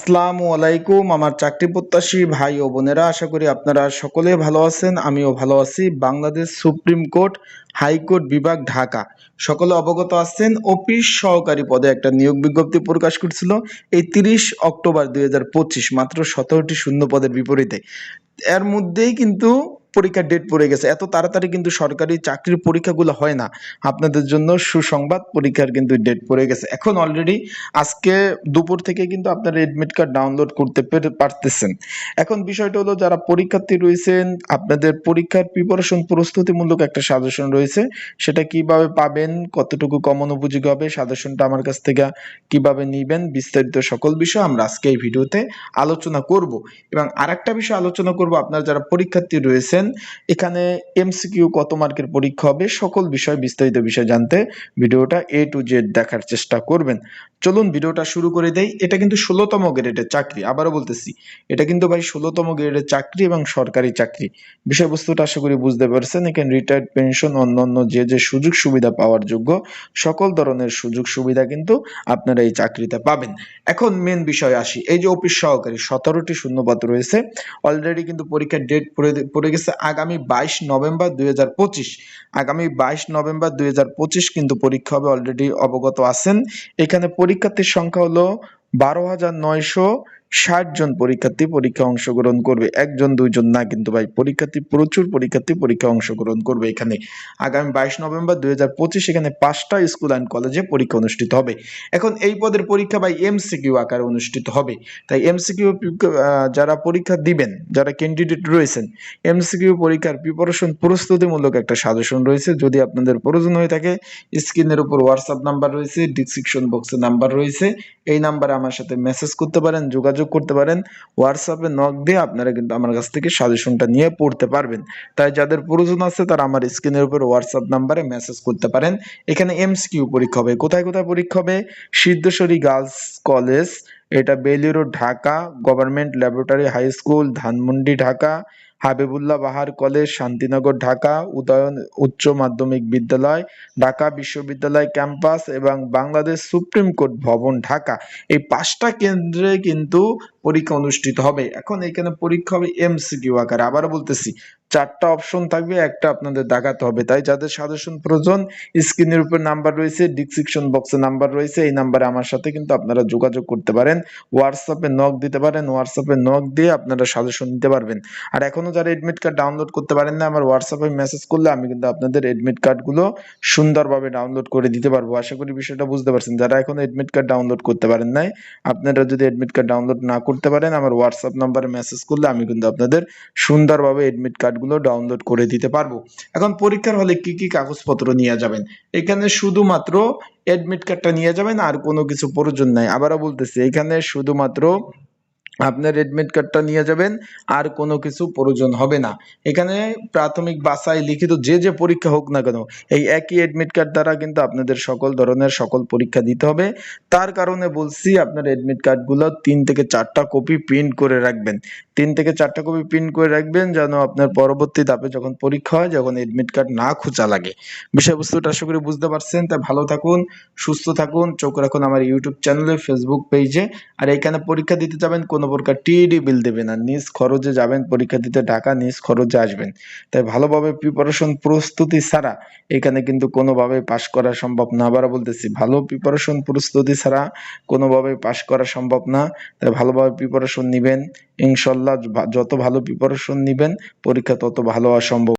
আসসালামু আলাইকুম, আমার চাকরি প্রত্যাশী ভাই ও বোনেরা, আশা করি আপনারা সকলে ভালো আছেন, আমিও ভালো আছি। বাংলাদেশ সুপ্রিম কোর্ট হাইকোর্ট বিভাগ, ঢাকা। সকলে অবগত আছেন, অফিস সহকারী পদে একটা নিয়োগ বিজ্ঞপ্তি প্রকাশ করছিল, এই তিরিশ অক্টোবর দুই হাজার পঁচিশ, মাত্র সতেরোটি শূন্য পদের বিপরীতে। এর মধ্যেই কিন্তু পরীক্ষার ডেট পড়ে গেছে। এত তাড়াতাড়ি কিন্তু সরকারি চাকরির পরীক্ষাগুলো হয় না। আপনাদের জন্য সুসংবাদ, পরীক্ষার কিন্তু ডেট পড়ে গেছে। এখন অলরেডি আজকে দুপুর থেকে কিন্তু আপনারা এডমিট কার্ড ডাউনলোড করতে পারতেছেন। এখন বিষয়টা হলো যারা পরীক্ষার্থী রয়েছেন, আপনাদের পরীক্ষার প্রিপারেশন প্রস্তুতিমূলক একটা সাজেশন রয়েছে। সেটা কীভাবে পাবেন, কতটুকু কমন উপযোগী হবে সাজেশনটা আমার কাছ থেকে কীভাবে নিবেন, বিস্তারিত সকল বিষয় আমরা আজকে এই ভিডিওতে আলোচনা করব। এবং আরেকটা বিষয় আলোচনা করব, আপনারা যারা পরীক্ষার্থী রয়েছেন এখানে এমসিকিউ কত মার্কের পরীক্ষা হবে সকল বিষয়, বিস্তারিত বিষয় জানতে ভিডিওটা এ টু জেড দেখার চেষ্টা করবেন। চলুন ভিডিওটা শুরু করে দেই। এটা কিন্তু ষোলোতম গ্রেডের চাকরি, আবারও বলতেছি, এটা কিন্তু ভাই ষোলোতম গ্রেডের চাকরি এবং সরকারি চাকরি। বিষয়বস্তুটা আশা করি বুঝতে পারছেন, এখানে রিটায়ার্ড পেনশন অন্যান্য যে যে সুযোগ সুবিধা পাওয়ার যোগ্য সকল ধরনের সুযোগ সুবিধা কিন্তু আপনারা এই চাকরিতে পাবেন। এখন মেন বিষয় আসি, এই যে অফিস সহকারী, সতেরোটি শূন্যপদ রয়েছে। অলরেডি কিন্তু পরীক্ষার ডেট পড়ে পড়ে গেছে আগামী বাইশ নভেম্বর দুই হাজার পঁচিশ। আগামী বাইশ নভেম্বর দুই হাজার পঁচিশ কিন্তু পরীক্ষা হবে অলরেডি অবগত আছেন। এখানে পরীক্ষার্থীর সংখ্যা হলো বারো হাজার নয়শো ষাট জন পরীক্ষার্থী পরীক্ষা অংশগ্রহণ করবে, একজন, দুইজন না, কিন্তু ভাই পরীক্ষার্থী প্রচুর পরীক্ষার্থী পরীক্ষা অংশগ্রহণ করবে এখানে। আগামী বাইশ নভেম্বর দুই হাজার পঁচিশ এখানে পাঁচটা স্কুল অ্যান্ড কলেজে পরীক্ষা অনুষ্ঠিত হবে। এখন এই পদের পরীক্ষা ভাই এমসিকিউ আকারে অনুষ্ঠিত হবে। তাই এমসিকিউ যারা পরীক্ষা দিবেন, যারা ক্যান্ডিডেট রয়েছেন এমসিকিউ পরীক্ষার প্রিপারেশন প্রস্তুতিমূলক একটা সাজেশন রয়েছে। যদি আপনাদের প্রয়োজন হয়ে থাকে স্ক্রিনের উপর হোয়াটসঅ্যাপ নাম্বার রয়েছে ডিসক্রিপশন বক্সে নাম্বার রয়েছে। এই নাম্বারে আমার সাথে মেসেজ করতে পারেন, যোগাযোগ করতে পারেন। হোয়াটসঅ্যাপে নক দিয়ে আপনারা কিন্তু আমার কাছ থেকে সাজেশনটা নিয়ে পড়তে পারবেন। তাই যাদের প্রয়োজন আছে তারা আমার স্ক্রিনের উপর হোয়াটসঅ্যাপ নাম্বারে মেসেজ করতে পারেন। এখানে এমস কিউ পরীক্ষা হবে। কোথায় কোথায় পরীক্ষা হবে? Siddheshwari girls college. এটা Bailey road Dhaka. Government laboratory high school Dhanmondi, Dhaka. Habibullah Bahar college, Shantinagar, Dhaka, Udayan উচ্চ মাধ্যমিক বিদ্যালয়, ঢাকা বিশ্ববিদ্যালয় ক্যাম্পাস এবং বাংলাদেশ সুপ্রিম কোর্ট ভবন, ঢাকা। এই পাঁচটা কেন্দ্রে কিন্তু পরীক্ষা অনুষ্ঠিত হবে। এখন এখানে পরীক্ষা হবে এমসিকিউ আকারে। আবার বলতেছি চারটা অপশন থাকবে, একটা আপনাদের দেখাতে হবে। তাই যাদের সাজেশন প্রয়োজন স্ক্রিনের উপর নাম্বার রয়েছে ডিসক্রিপশন বক্সে নাম্বার রয়েছে, এই নাম্বারে আমার সাথে কিন্তু আপনারা যোগাযোগ করতে পারেন। হোয়াটসঅ্যাপে নক দিতে পারেন হোয়াটসঅ্যাপে নক দিয়ে আপনারা সাজেশন নিতে পারবেন। আর এখনও যারা এডমিট কার্ড ডাউনলোড করতে পারেন না, আমার হোয়াটসঅ্যাপে মেসেজ করলে আমি কিন্তু আপনাদের এডমিট কার্ডগুলো সুন্দরভাবে ডাউনলোড করে দিতে পারব। আশা করি বিষয়টা বুঝতে পারছেন। যারা এখনও এডমিট কার্ড ডাউনলোড করতে পারেন নাই, আপনারা যদি এডমিট কার্ড ডাউনলোড না করতে পারেন, আমার হোয়াটসঅ্যাপ নাম্বারে মেসেজ করলে আমি কিন্তু আপনাদের সুন্দরভাবে এডমিট কার্ডগুলো ডাউনলোড করে দিতে পারব। এখন পরীক্ষার হলে কি কি কাগজপত্র নিয়ে যাবেন? এখানে শুধুমাত্র অ্যাডমিট কার্ডটা নিয়ে যাবেন আর কোনো কিছু প্রয়োজন নাই। আবারও বলতেছি, এখানে শুধুমাত্র আপনার এডমিট কার্ডটা নিয়ে যাবেন, আর কোনো কিছু প্রয়োজন হবে না। এখানে প্রাথমিক বাসায় লিখিত যে যে পরীক্ষা হোক না কেন, এই একই এডমিট কার্ড দ্বারা কিন্তু আপনাদের সকল ধরনের সকল পরীক্ষা দিতে হবে। তার কারণে বলছি, আপনার এডমিট কার্ডগুলো তিন থেকে চারটা কপি প্রিন্ট করে রাখবেন। তিন থেকে চারটা কপি প্রিন্ট করে রাখবেন যেন আপনার পরবর্তী ধাপে যখন পরীক্ষা হয়, যখন এডমিট কার্ড না খোঁজা লাগে। বিষয়বস্তুটা আশা করি বুঝতে পারছেন, তাই ভালো থাকুন, সুস্থ থাকুন, চোখ রাখুন আমার ইউটিউব চ্যানেলে ফেসবুক পেজে আর এখানে পরীক্ষা দিতে যাবেন কোনো প্রকার টিইডি বিল দেবেন না। নিজ খরচে যাবেন, পরীক্ষা দিতে ঢাকা নিজ খরচে আসবেন। তাই ভালোভাবে প্রিপারেশন প্রস্তুতি ছাড়া এখানে কিন্তু কোনোভাবে পাশ করা সম্ভব না। আবার বলতেছি, ভালো প্রিপারেশন প্রস্তুতি ছাড়া কোনোভাবে পাশ করা সম্ভব না। তাই ভালোভাবে প্রিপারেশন নেবেন। ইনশাল্লাহ যত ভালো প্রিপারেশন নেবেন, পরীক্ষা তত ভালো হওয়া সম্ভব।